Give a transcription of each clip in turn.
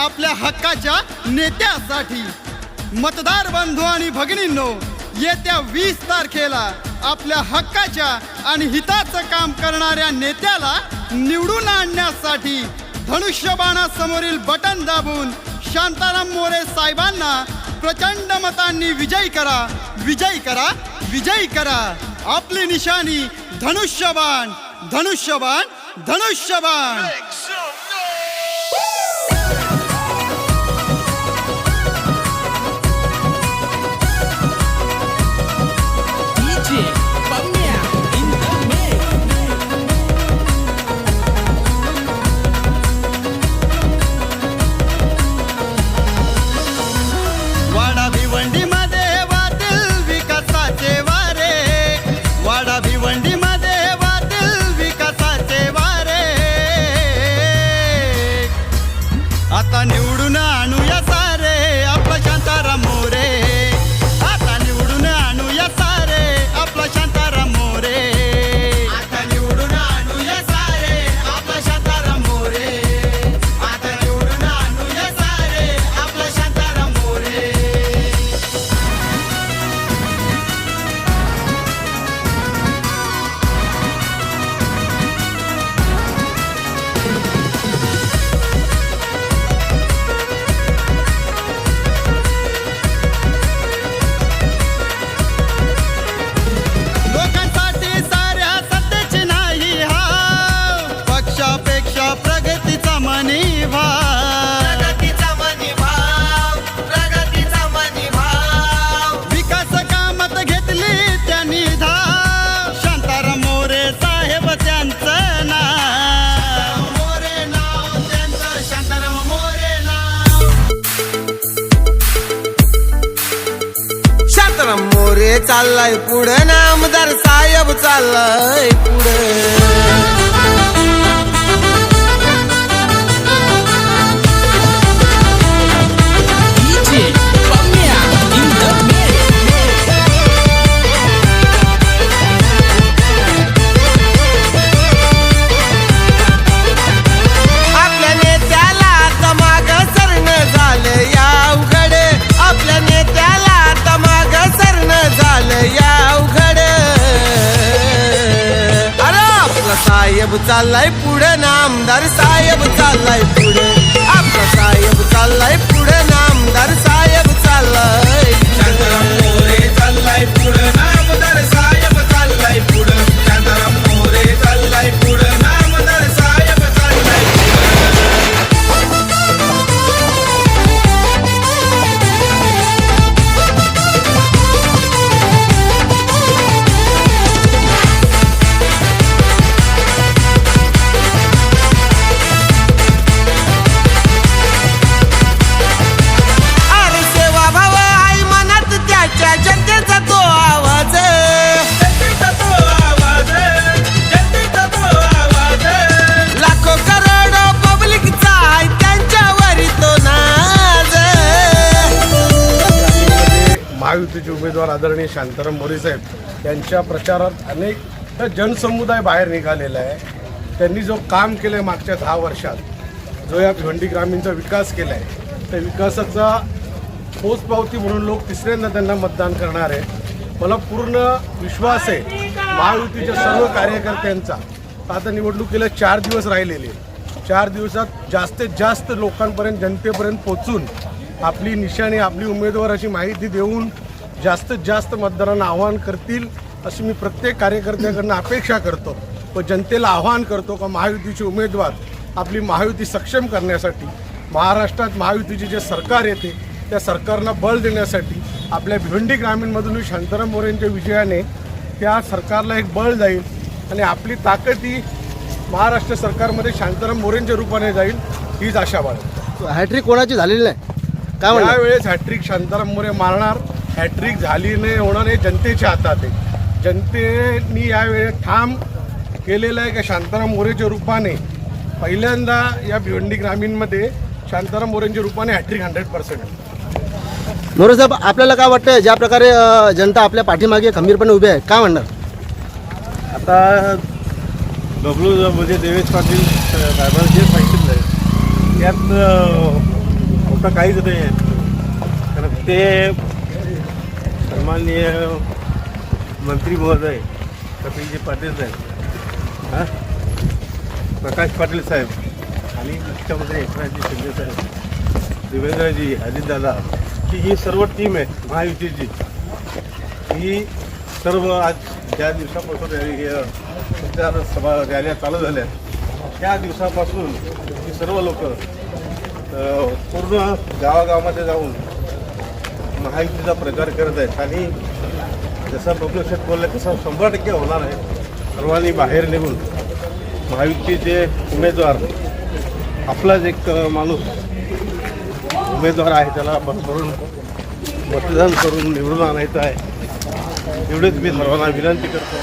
आपल्या हक्काच्या नेत्यासाठी. मतदार बंधू आणि भगिनींनो येत्या वीस तारखेला आपल्या हक्काच्या आणि हिताचं काम करणाऱ्या नेत्याला निवडून आणण्यासाठी धनुष्यबाणासमोरील बटन दाबून शांताराम मोरे साहेबांना प्रचंड मतांनी विजयी करा विजयी करा विजयी करा. आपली निशाणी धनुष्यबाण धनुष्यबाण धनुष्यबाण. चाललाय पुढे. नामदार साहेब चाललाय पुढे. साहेब चाललाय पुढे नामदार साहेब उमेदवार आदरणीय शांताराम मोरेसाहेब यांच्या प्रचारात अनेक जनसमुदाय बाहेर निघालेला आहे. त्यांनी जो काम केलं आहे मागच्या दहा वर्षात जो या भिवंडी ग्रामीणचा विकास केला आहे त्या विकासाचा पोचपावती म्हणून लोक तिसऱ्यांदा त्यांना मतदान करणार आहे मला पूर्ण विश्वास आहे महायुतीच्या सर्व कार्यकर्त्यांचा आता निवडणुकीला चार दिवस राहिलेले चार दिवसात जास्तीत जास्त लोकांपर्यंत जनतेपर्यंत पोचून आपली निशाणी आपली उमेदवाराची माहिती देऊन जास्तीत जास्त मतदारांना आवाहन करतील अशी मी प्रत्येक कार्यकर्त्याकडनं अपेक्षा करतो. व जनतेला आवाहन करतो का महायुतीचे उमेदवार आपली महायुती सक्षम करण्यासाठी महाराष्ट्रात महायुतीचे जे सरकार येते त्या सरकारला बळ देण्यासाठी आपल्या भिवंडी ग्रामीणमधून शांताराम मोरेंच्या विजयाने त्या सरकारला एक बळ जाईल आणि आपली ताकद ही महाराष्ट्र सरकारमध्ये शांताराम मोरेंच्या रूपाने जाईल हीच आशा बाळगतो हॅट्रिक कोणाची झालेली नाही? काय म्हणणार? यावेळेस हॅट्रिक शांताराम मोरे मारणार. हॅट्रिक झाली नाही होणार नाही जनतेच्या हातात आहे. जनतेनी यावेळेस ठाम केलेलं आहे का शांताराम मोरेच्या रूपाने पहिल्यांदा या भिवंडी ग्रामीणमध्ये शांताराम मोरेंच्या रूपाने हॅट्रिक हंड्रेड पर्सेंट मोरे साहेब आपल्याला काय वाटतं ज्या प्रकारे जनता आपल्या पाठीमागे खंबीरपणे उभी आहे काय म्हणणार? आता बबलू म्हणजे देवेश पाटील साहेबांनी जे सांगितलं त्यात अं, सुद्धा काहीच नाही आहेत कारण ते सन्माननीय मंत्री महोदय कपिलजी पाटील साहेब. हां? प्रकाश पाटील साहेब आणि मुख्यमंत्री एकनाथजी शिंदे साहेब. देवेंद्रजी अजितदादा की ही सर्व टीम आहे महायुतीची. ही सर्व आज ज्या दिवसापासून रॅली प्रचार सभा रॅल्या चालू झाल्या त्या दिवसापासून ही सर्व लोक पूर्ण गावागावामध्ये जाऊन महायुतीचा प्रचार करत आहेत. आणि जसं बबलू शेठ बोलले तसं शंभर टक्के होणार आहे. सर्वांनी बाहेर निघून महायुतीचे उमेदवार आपलाच एक माणूस उमेदवार आहे त्याला भरून मतदान करून निवडून आणायचं आहे. एवढेच मी सर्वांना विनंती करतो.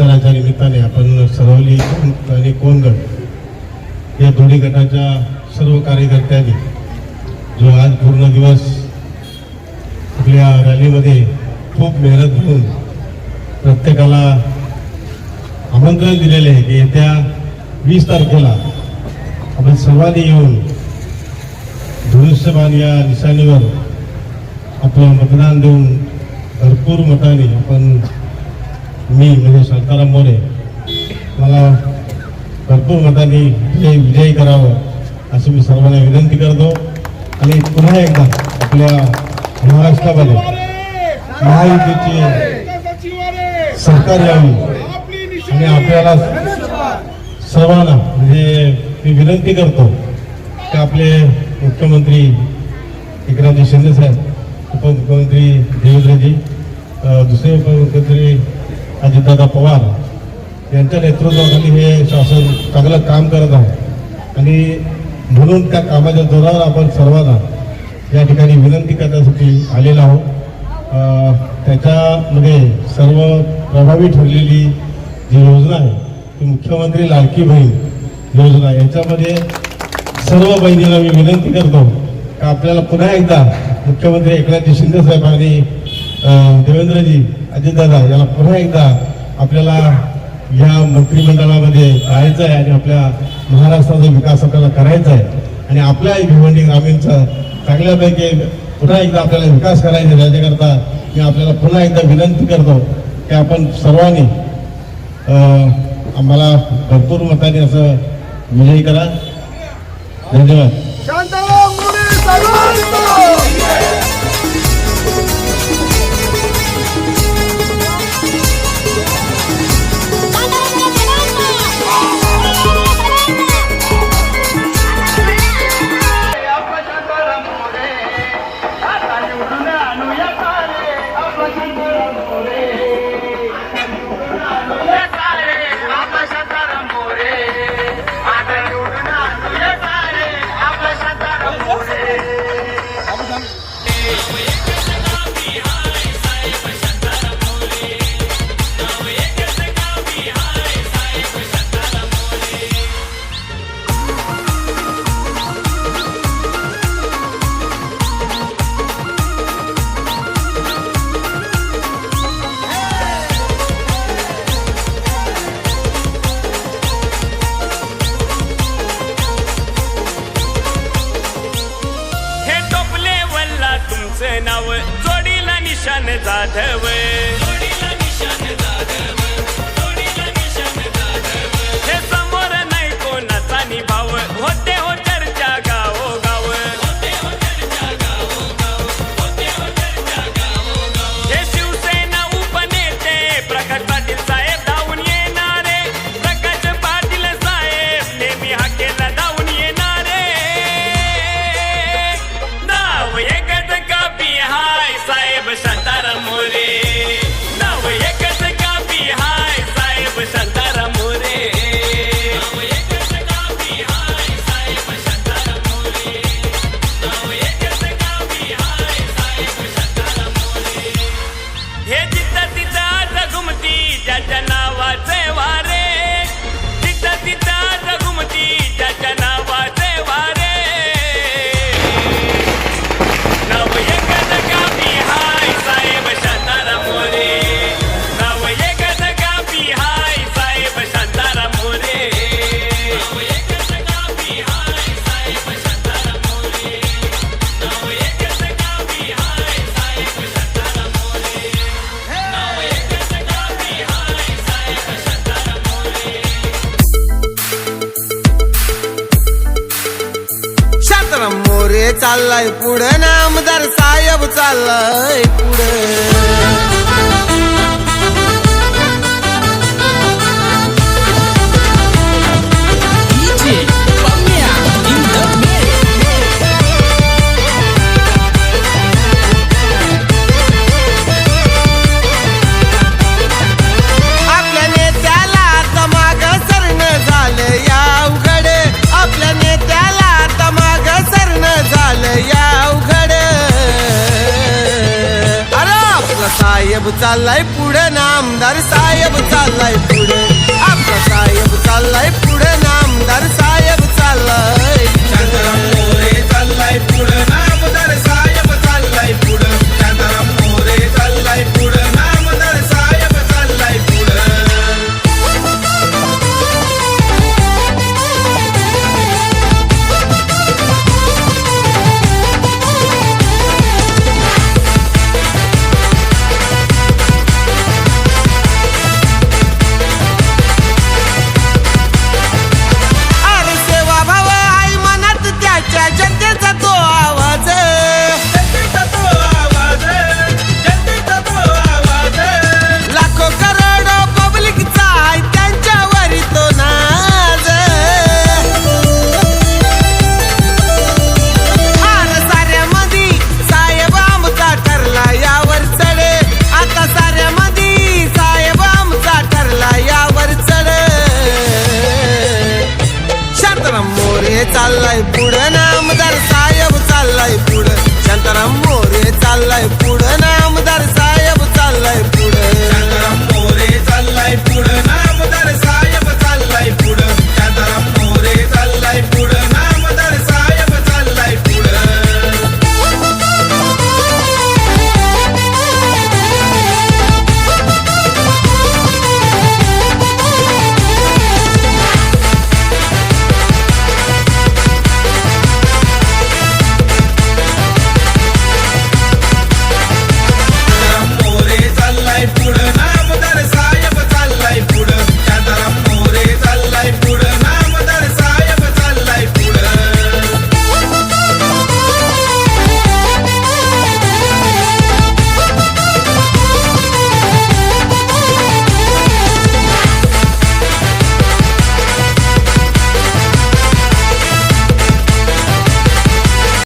सणाच्या निमित्ताने आपण सरवली आणि कोणगड या दोन्ही गटाच्या सर्व कार्यकर्त्यांनी जो आज पूर्ण दिवस आपल्या रॅलीमध्ये खूप मेहनत घेऊन प्रत्येकाला आमंत्रण दिलेले आहे की येत्या वीस तारखेला आपण सर्वांनी येऊन धनुष्यबाण या निशाणीवर आपलं मतदान देऊन भरपूर मताने आपण मी म्हणजे शांताराम मोरे मला भरपूर मतांनी विजय विजयी करावं अशी मी सर्वांना विनंती करतो. आणि पुन्हा एकदा आपल्या महाराष्ट्रामध्ये महायुतीची सरकार यावी आणि आपल्याला सर्वांना म्हणजे मी विनंती करतो की आपले मुख्यमंत्री एकनाथजी शिंदे साहेब उपमुख्यमंत्री देवेंद्रजी दुसरे उपमुख्यमंत्री अजितदादा पवार यांच्या नेतृत्वाखाली हे शासन चांगलं काम करत आहे. आणि म्हणून त्या कामाच्या जोरावर आपण सर्वांना या ठिकाणी विनंती करण्यासाठी आलेलो आहोत. त्याच्यामध्ये सर्व प्रभावी ठरलेली जी योजना आहे ती मुख्यमंत्री लाडकी बहीण योजना याच्यामध्ये सर्व बहिणीला मी विनंती करतो का आपल्याला पुन्हा एकदा मुख्यमंत्री एकनाथजी शिंदे साहेब आणि देवेंद्रजी अजितदादा याला पुन्हा एकदा आपल्याला या मंत्रिमंडळामध्ये राहायचं आहे आणि आपल्या महाराष्ट्राचा विकास आपल्याला करायचा आहे. आणि आपल्या भिवंडी ग्रामीणचा चांगल्यापैकी पुन्हा एकदा आपल्याला विकास करायचा आहे. त्याच्याकरता मी आपल्याला पुन्हा एकदा विनंती करतो की आपण सर्वांनी आम्हाला भरपूर मताने असं विजयी करा. धन्यवाद. चाललाय पुढं. नामदार साहेब चाललाय पुढं. पुढं नामदार साहेब